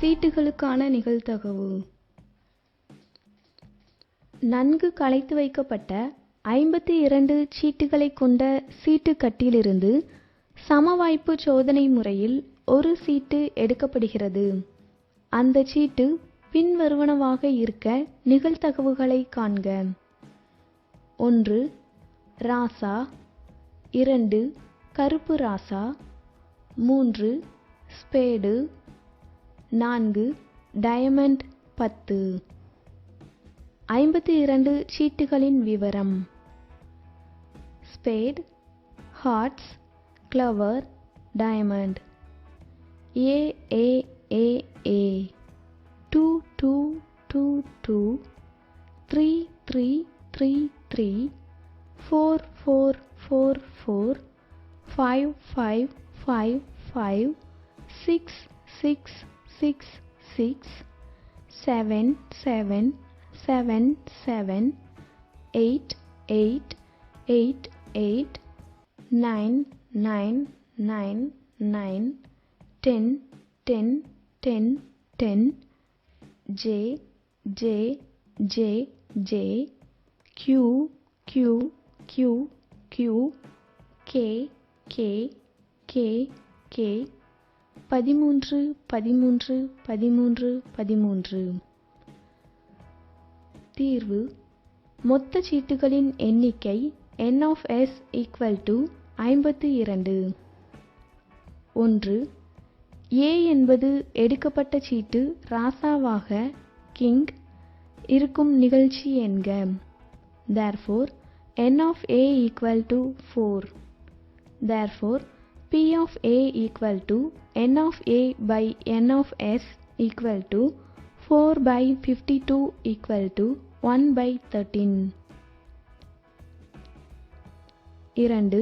சீட்டுகளுக்கான நிகழ்தகவு. நன்கு களைத்து வைக்கப்பட்ட ஐம்பத்தி இரண்டு சீட்டுகளைக் கொண்ட சீட்டுக்கட்டிலிருந்து சமவாய்ப்பு சோதனை முறையில் ஒரு சீட்டு எடுக்கப்படுகிறது. அந்த சீட்டு பின்வருவனவாக இருக்க நிகழ்தகவுகளை காண்க. ஒன்று ராசா. இரண்டு கருப்பு ராசா. மூன்று ஸ்பேடு. நான்கு டயமண்ட் பத்து. ஐம்பத்தி இரண்டு சீட்டுகளின் விவரம். Spade hearts clover diamond A A A A two two two two three three three three four four four four five five five five six six six six seven seven seven seven eight eight eight eight nine nine nine nine ten ten ten ten J J J J Q Q Q Q K K K K பதிமூன்று பதிமூன்று பதிமூன்று பதிமூன்று. தீர்வு. மொத்த சீட்டுகளின் எண்ணிக்கை n of S equal to ஐம்பத்து இரண்டு. ஒன்று. ஏ என்பது எடுக்கப்பட்ட சீட்டு ராசாவாக கிங் இருக்கும் நிகழ்ச்சி என்க. Therefore n of a equal to 4 therefore p of a equal to n of a by n of s equal to 4 by 52 equal to 1 by 13 இரண்டு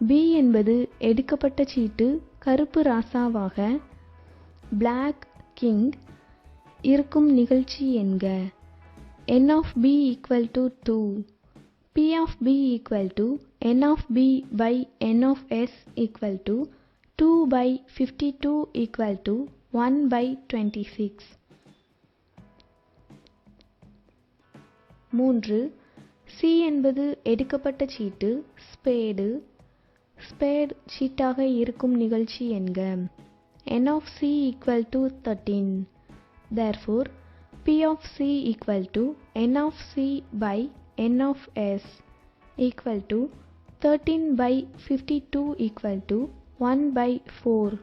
B என்பது எடுக்கப்பட்ட சீட்டு கருப்பு ராசாவாக பிளாக் கிங் இருக்கும் நிகழ்ச்சி என்க n of b equal to 2 p of b equal to n of b by n of s equal to 2 by 52 equal to 1 by 26 3. C என்பது எடுக்கப்பட்ட சீட்டு spade spade சீட்டாக இருக்கும் நிகழ்ச்சி என்க n of c equal to 13 therefore p of c equal to n of c by n of s equal to 13 by 52 equal to 1 by 4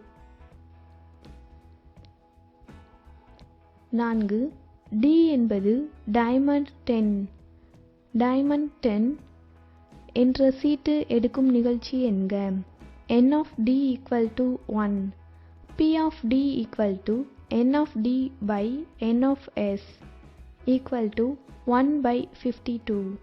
நான்கு D என்பது diamond ten diamond ten என்ற சீட்டு எடுக்கும் நிகழ்ச்சி என்க n of d equal to 1 p of d equal to n of d by n of s equal to 1 by 52